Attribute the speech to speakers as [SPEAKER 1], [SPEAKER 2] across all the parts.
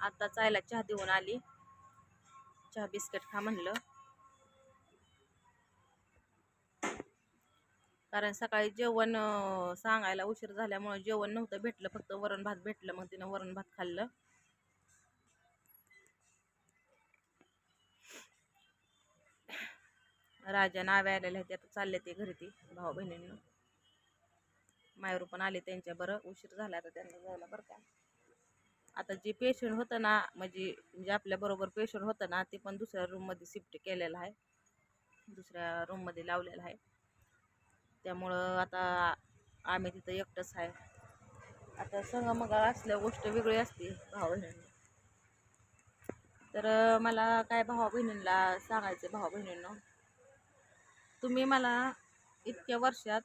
[SPEAKER 1] आता चायला चहा देऊन आली. चहा बिस्किट खा म्हणलं. कारण सकाळी जेवण सांगायला उशीर झाल्यामुळे जेवण नव्हतं भेटलं फक्त वरण भात भेटलं. मग तिनं वरण भात खाल्लं. राजा नावे आलेले आहेत आता चालले ते घरी ती भाऊ बहिणींना मायरू पण आले त्यांच्या बरं. उशीर झाला तर त्यांना जायला बरं का? आता जे पेशंट होतं ना म्हणजे, म्हणजे जे आपल्याबरोबर पेशंट होतं ना ते पण दुसऱ्या रूममध्ये शिफ्ट केलेलं आहे. दुसऱ्या रूममध्ये लावलेलं आहे. त्यामुळं आता आम्ही तिथं एकटंच आहे. आता संगमगा असल्या गोष्ट वेगळी असते भाऊ बहिणींना तर मला काय भावा बहिणींना सांगायचं भावा बहिणींना तुम्ही मला इतक्या वर्षात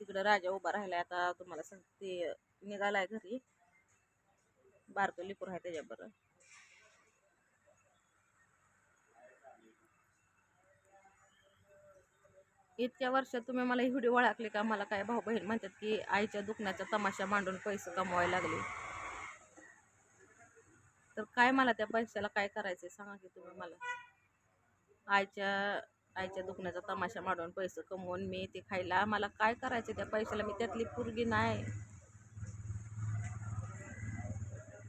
[SPEAKER 1] तिकडं राजा उभा राहिला आता तुम्हाला सांगते आहे घरी. बारकं लिकूर आहे त्याच्याबरोबर. इतक्या वर्षात तुम्ही मला एवढी ओळखले का? मला काय भाऊ बहीण म्हणतात की आईच्या दुखण्याचा तमाशा मांडून पैसे कमवायला लागले. तर काय मला त्या पैशाला काय करायचंय सांगा की तुम्ही मला. आईच्या आईच्या दुखण्याचा तमाशा मांडून पैसे कमवून मी ते खायला. मला काय करायचं त्या पैशाला? मी त्यातली पुरगी नाही.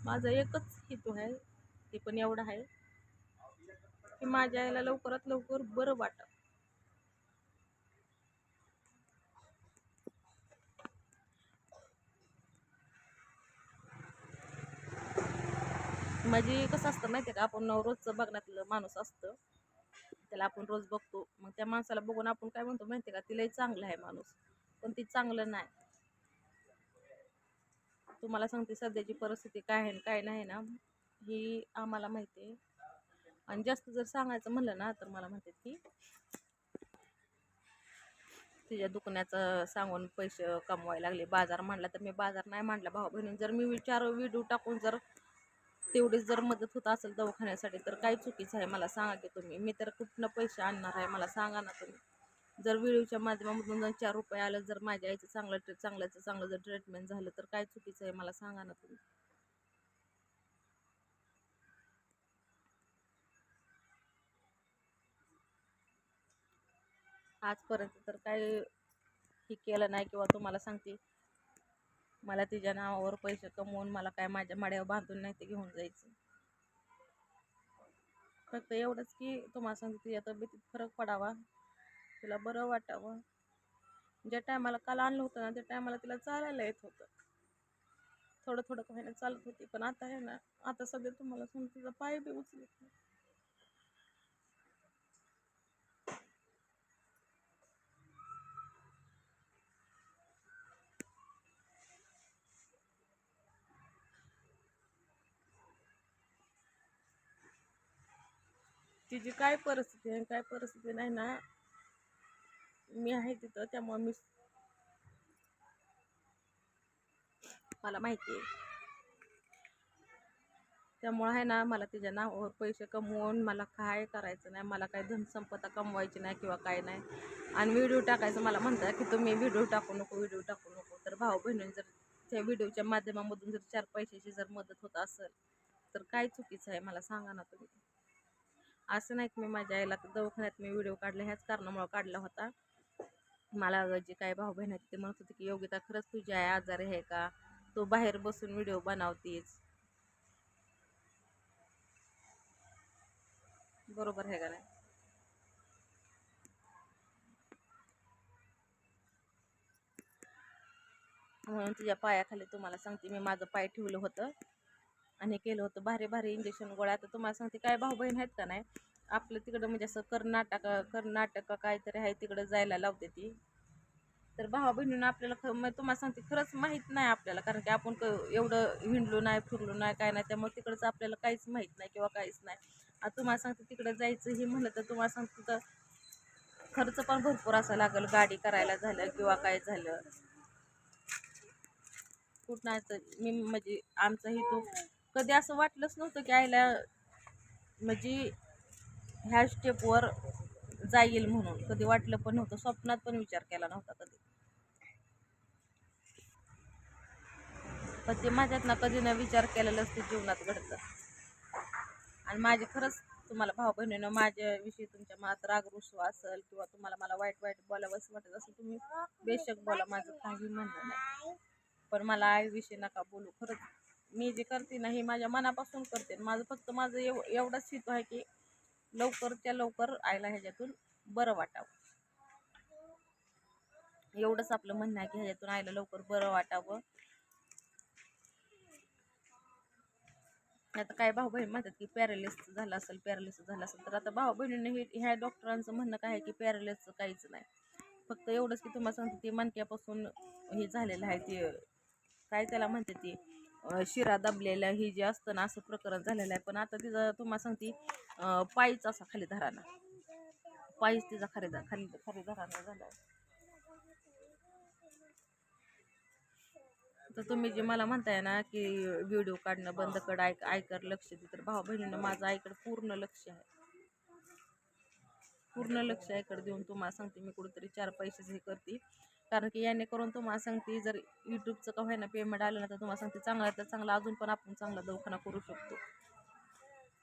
[SPEAKER 1] माझं एकच हेतू आहे ते पण एवढं आहे की माझ्या आईला लवकरात लवकर बरं वाटत. म्हणजे कसं असतं माहिती आहे का आपण रोजचं बघण्यातलं माणूस असतं. त्याला आपण रोज बघतो मग त्या माणसाला बघून आपण काय म्हणतो माहिती आहे का तिलाही चांगलं आहे माणूस. पण ती चांगलं नाही. तुम्हाला सांगते सध्याची परिस्थिती काय आहे आणि काय नाही ना ही आम्हाला माहिती आहे. आणि जास्त जर सांगायचं म्हणलं ना तर मला म्हणतात की तिच्या दुखण्याचं सांगून पैसे कमवायला लागले. बाजार मांडला तर मी बाजार नाही मांडला भाऊ बहिणी जर मी विचार व्हिडिओ टाकून जर तेवढीच जर मदत होत असेल दवाखान्यासाठी तर काय चुकीचं आहे. मला सांगा की तुम्ही. मी तर कुठनं पैसे आणणार आहे? मला सांगा ना तुम्ही. जर व्हिडिओच्या माध्यमामधून जर चार रुपये आलं जर माझ्या आईचं चांगलं ट्रीट चांगल्याचं चांगलं जर ट्रीटमेंट झालं तर काय चुकीचं आहे मला सांगा ना तुम्ही? आजपर्यंत तर काय हे केलं नाही किंवा तुम्हाला सांगते. मला तिच्या नावावर पैसे कमवून मला काय माझ्या माड्यावर बांधून नाही ते घेऊन जायचं. फक्त एवढंच की तुम्हाला सांगते तिच्या तब्येतीत फरक पडावा. तिला बरं वाटावं. ज्या टायमाला काल आणलं होतं ना त्या टायमाला तिला चालायला येत होतं. थोडं थोडं काही ना चालत होती पण आता आहे ना आता सध्या तुम्हाला सांग तिचा पाय बी उचलत नाही. तिची काय परिस्थिती आहे काय परिस्थिती नाही ना मी आहे तिथं त्यामुळे मी मला माहिती आहे. त्यामुळं आहे ना मला तिच्या नावावर पैसे कमवून मला काय करायचं नाही मला काय धनसंपदा कमवायची नाही किंवा काय नाही. आणि व्हिडिओ टाकायचं मला म्हणतात की तुम्ही व्हिडिओ टाकू नको व्हिडिओ टाकू नको. तर भाऊ बहिणी जर त्या व्हिडिओच्या माध्यमामधून जर चार पैशाची जर मदत होत असेल तर काय चुकीचं आहे मला सांगा ना तुम्ही. असं नाही की मी माझ्या आईला दवाखान्यात मी व्हिडिओ काढला ह्याच कारणामुळं काढला होता. मला जे काय भाऊ बहीण आहेत ते म्हणत होते की योगिता खरंच तुझी आई आजारी आहे का? तू बाहेर बसून व्हिडिओ बनवतीस. बरोबर आहे का नाही? म्हणून तुझ्या पायाखाली तुम्हाला सांगते मी माझं पाय ठेवलं होतं आणि केलं होतं भारी भारी इंजेक्शन गोळ्या. आता तुम्हाला सांगते काय भाऊ बहीण आहेत का नाही? आपलं तिकडं म्हणजे असं कर्नाटक कर्नाटक काहीतरी आहे तिकडं जायला लावते ती. तर भावा बहिणीनं आपल्याला ख मग तुम्हाला सांगते खरंच माहीत नाही आपल्याला कारण की आपण क एवढं हिंडलो नाही फिरलो नाही काय नाही त्यामुळे तिकडचं आपल्याला काहीच माहीत नाही किंवा काहीच नाही. आता तुम्हाला सांगते तिकडं जायचं हे म्हणलं तर तुम्हाला सांगते तर खर्च पण भरपूर असा लागेल गाडी करायला झालं किंवा काय झालं. कुठं मी म्हणजे आमचा तो कधी असं वाटलंच नव्हतं की आईला म्हणजे ह्या स्टेपवर जाईल म्हणून. कधी वाटलं पण नव्हतं. स्वप्नात पण विचार केला नव्हता कधी. पण ते माझ्यात ना कधी न विचार केलेलंच ते जीवनात घडतं. आणि माझे खरंच तुम्हाला भाऊ बहिणीनं माझ्याविषयी तुमच्या मनात राग रुसवा असेल किंवा तुम्हाला मला वाईट वाईट बोलावं असं वाटत असेल तुम्ही बेशक बोला. माझं काही म्हणणं नाही. पण मला आईविषयी नका बोलू. खरंच मी जे करते ना हे माझ्या मनापासून करते. माझं फक्त माझं एव एवढंच हेतू आहे की लवकरच्या लवकर आईला ह्याच्यातून बरं वाटावं. एवढंच आपलं म्हणणं आहे की ह्याच्यातून आईला लवकर बरं वाटावं. आता काय भाऊ बहीण म्हणतात की पॅरालिस झालं असेल पॅरालिस झालं असेल तर आता भाऊ बहिणीने हे ह्या डॉक्टरांचं म्हणणं काय आहे की पॅरालिसचं काहीच नाही. फक्त एवढंच की तुम्हाला सांगते ते मणक्यापासून हे झालेलं आहे ते काय त्याला म्हणते ते? शिरा दाबलेला हे जे असतं ना असं प्रकरण झालेलं आहे. पण आता तिचा तुम्हाला सांगते पायीच असा खाली धराना पायीच तिचा खाली खाली खाली धराना झाला. आहे तर तुम्ही जे मला म्हणताय ना की व्हिडिओ काढणं बंद कड ऐक आईकर लक्ष दे. तर भाऊ बहिणीनं माझं आईकडे पूर्ण लक्ष आहे. पूर्ण लक्ष ऐकडं देऊन तुम्हाला सांगते मी कुठेतरी चार पैसेच हे करते. कारण की याने करून तुम्हाला सांगते जर यूट्यूबचं का व्हायना पेमेंट आलं ना तर तुम्हाला सांगते चांगला तर चांगला अजून पण आपण चांगला दवाखाना करू शकतो.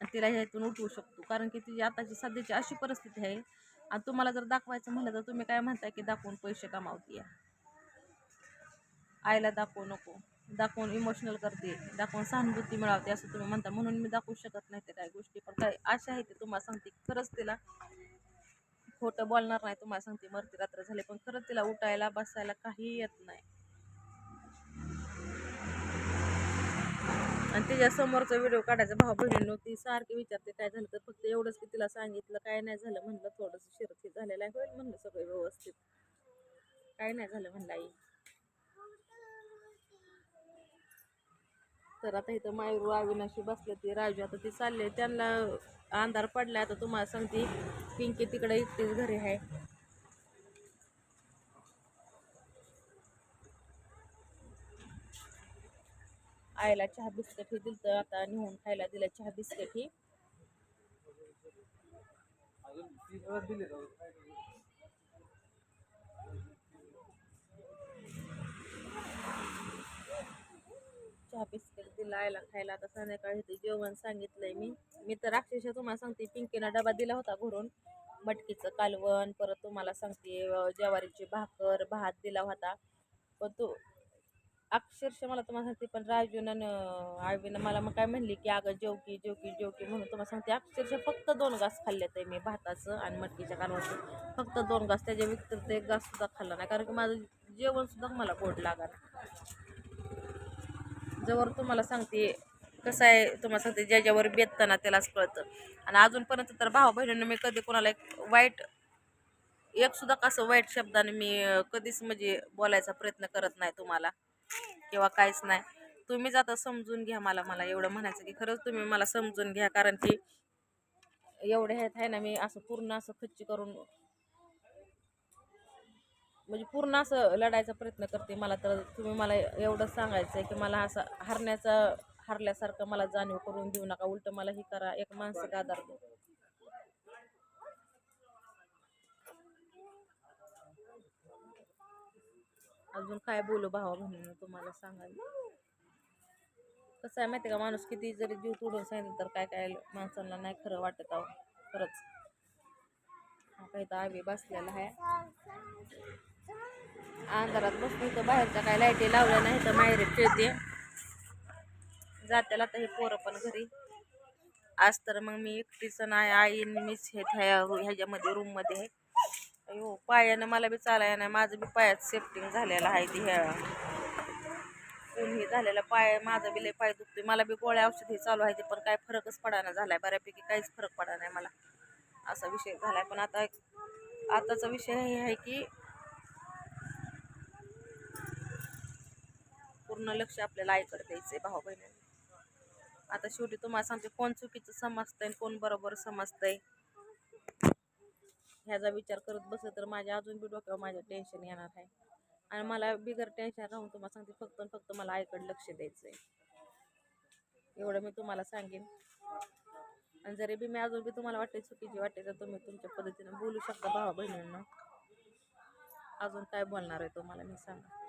[SPEAKER 1] आणि तिला ह्यातून उठवू शकतो. कारण की तिची आताची सध्याची अशी परिस्थिती आहे. आणि तुम्हाला जर दाखवायचं म्हणलं तर तुम्ही काय म्हणताय की दाखवून पैसे कमावते आईला दाखवू नको. दाखवून इमोशनल करते. दाखवून सहानुभूती मिळवते असं तुम्ही म्हणता. म्हणून मी दाखवू शकत नाही ते काही गोष्टी. पण काय अशा आहे ते तुम्हाला सांगते. खरंच तिला खोटं बोलणार नाही तुम्हाला सांगते मरती रात्र झाले पण खरंच तिला उठायला बसायला काही येत नाही. आणि तिच्या समोरचा व्हिडिओ काढायचा भाऊ बहिणी ती सारखी विचारते काय झालं? तर फक्त एवढंच की तिला सांगितलं काय नाही झालं म्हणलं थोडंसं शिरती झालेलं आहे होईल म्हणलं सगळं व्यवस्थित. काय नाही झालं म्हणलं आई. तर आता इथं मायूर अविनाशी बसले ते राजू आता ते चालले. त्यांना अंधार पडलाय आता तुम्हाला सांगते पिंकी तिकडे एकटीच घरी आहे. आईला चहा बिस्कट हे दिलं तर आता नेऊन खायला दिला चहा बिस्कट ही. चहा बिस्कट दिला खायला. आता संध्याकाळी ते जेवण सांगितलंय मी. मी तर अक्षरशः तुम्हाला सांगते पिंकीला डबा दिला होता घरून. मटकीचं कालवण परत तुम्हाला सांगते ज्वारीची भाकर भात दिला होता. पण तो अक्षरशः मला तुम्हाला सांगते पण राजूनं आवीनं मला मग काय म्हणली की अगं जेवकी जेवकी जेवकी म्हणून तुम्हाला सांगते अक्षरशः फक्त दोन घास खाल्ले ते मी भाताचं आणि मटकीच्या कालवाचं फक्त दोन घास त्याच्या व्यतिरिक्त एक घास सुद्धा खाल्ला नाही कारण की माझं जेवण सुद्धा मला गोड लागणार. जवळ तुम्हाला सांगते कसं आहे तुम्हाला सांगते ज्याच्यावर बेतताना त्यालाच कळतं. आणि अजूनपर्यंत तर भाऊ बहिणींना मी कधी कोणाला एक वाईट एकसुद्धा कसं वाईट शब्दाने मी कधीच म्हणजे बोलायचा प्रयत्न करत नाही तुम्हाला किंवा काहीच नाही. तुम्हीच आता समजून घ्या मला मला एवढं म्हणायचं की खरंच तुम्ही मला समजून घ्या कारण की एवढे ह्यात आहे ना मी असं पूर्ण असं खच्ची करून म्हणजे पूर्ण असं लढायचा प्रयत्न करते मला तर. तुम्ही मला एवढं सांगायचं आहे की मला असं हरण्याचा हरल्यासारखं मला जाणीव करून देऊ नका. उलट मला हे करा. एक मानसिक आधार द्या. अजून काय बोलू भावा बहिणीनं तुम्हाला सांगायला? कसं आहे माहिती आहे का माणूस किती जरी जीव तोडून सांगितलं तर काय काय माणसांना नाही खरं वाटत आहो खरंच. हा काही तर आम्ही बसलेला आहे. अंधारात बसतो तर बाहेरच्या काय लाईटी लावल्या नाही तर माहेर खेळते जात्याला तर हे पोरं पण घरी. आज तर मग मी एकटीच नाही आई आणि मीच हे ह्या ह्याच्यामध्ये रूममध्ये आहे. अयो पायानं मला बी चालाय नाही. माझं बी पायात सेफ्टिंग झालेलं आहे ती ह्या. ऊन हे झालेलं पाय माझं बी लय पाय दुखतोय. मला बी गोळ्या औषध हे चालू आहे ते पण काय फरकच पडाना झालाय. बऱ्यापैकी काहीच फरक पडा नाही मला. असा विषय झालाय. पण आता आताचा विषय हे आहे की पूर्ण लक्ष आपल्याला आईकडे द्यायचंय भाऊ बहिणी आता शेवटी तुम्हाला सांगते कोण चुकीचं समजतंय आणि कोण बरोबर समजतंय. ह्याचा विचार करत बसलं तर माझ्या अजून बी डोक्यावर माझ्या टेन्शन येणार आहे. आणि मला बिगर टेन्शन राहून तुम्हाला सांगते फक्त फक्त मला आईकडे लक्ष द्यायचं आहे एवढं मी तुम्हाला सांगेन. आणि जरी बी मी अजून बी तुम्हाला वाटते चुकीची वाटते तर तुम्ही तुमच्या पद्धतीनं बोलू शकता भावा बहिणींना. अजून काय बोलणार आहे तुम्हाला मी सांगा